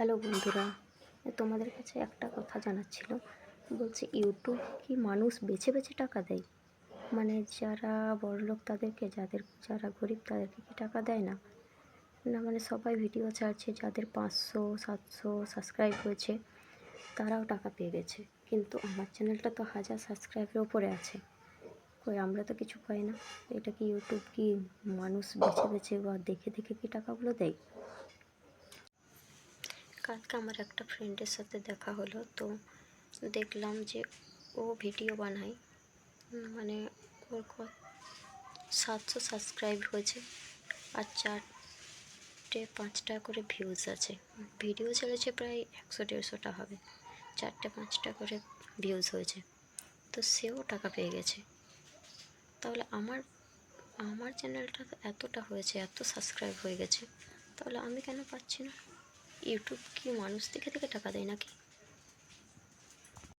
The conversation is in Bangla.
হ্যালো বন্ধুরা, তোমাদের কাছে একটা কথা জানার ছিল। বলছি, ইউটিউব কি মানুষ বেছে বেছে টাকা দেয়? মানে যারা বড়লোক তাদেরকে, যাদের, যারা গরিব তাদেরকে কি টাকা দেয় না? না মানে সবাই ভিডিও ছাড়ছে, যাদের পাঁচশো, সাতশো সাবস্ক্রাইব হয়েছে, তারাও টাকা পেয়ে গেছে। কিন্তু আমার চ্যানেলটা তো হাজার সাবস্ক্রাইবের ওপরে আছে। কই, আমরা তো কিছু পাই না। এটা কি ইউটিউব কি মানুষ বেছে বেছে বা দেখে দেখে কি টাকাগুলো দেয়? কালকে আমার একটা ফ্রেন্ডের সাথে দেখা হলো, তো দেখলাম যে ও ভিডিও বানায়। মানে ওর সাতশো সাবস্ক্রাইব হয়েছে আর চারটে, পাঁচটা করে ভিউজ আছে। ভিডিও ছেড়েছে প্রায় একশো দেড়শোটা হবে। চারটে, পাঁচটা করে ভিউজ হয়েছে। তো সেও টাকা পেয়ে গেছে। তাহলে আমার আমার চ্যানেলটা তো এতটা হয়েছে, এত সাবস্ক্রাইব হয়ে গেছে, তাহলে আমি কেন পাচ্ছি না? ইউটিউব কি মানুষ দেখে দেখে টাকা দেয় নাকি?